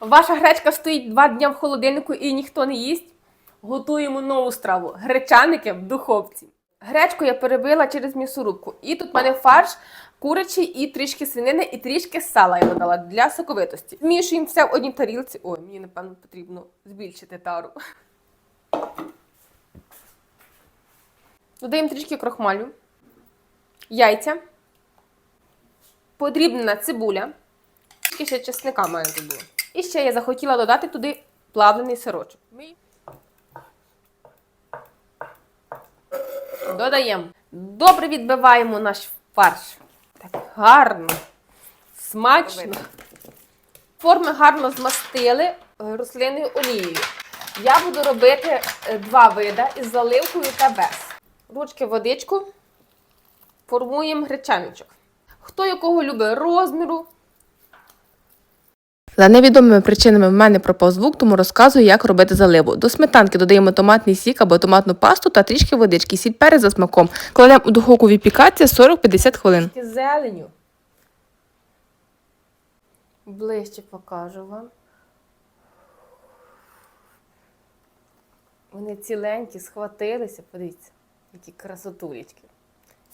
Ваша гречка стоїть два дні в холодильнику і ніхто не їсть. Готуємо нову страву гречаники в духовці. Гречку я перебила через м'ясорубку. І тут в мене фарш курячий, і трішки свинини, і трішки сала я додала для соковитості. Змішуємо все в одній тарілці. Ой, мені напевно потрібно збільшити тару. Додаємо трішки крохмалю, яйця, подрібнена цибуля, трішки ще чесника мене тут було. І ще я захотіла додати туди плавлений сирочок. Додаємо. Добре відбиваємо наш фарш. Так гарно, смачно. Форми гарно змастили рослинною олією. Я буду робити е, два види із заливкою та без. Ручки водичку. Формуємо гречаничок. Хто якого любить розміру, За невідомими причинами в мене пропав звук, тому розказую, як робити заливу. До сметанки додаємо томатний сік або томатну пасту та трішки водички, сіль перець за смаком. Кладемо у духовку випікатися 40-50 хвилин. Зеленю. Ближче покажу вам. Вони ціленькі, схватилися, подивіться, які красотулечки.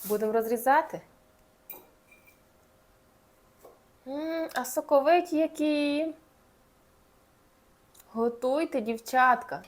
Будемо розрізати. А соковиті які. Готуйте, дівчатка.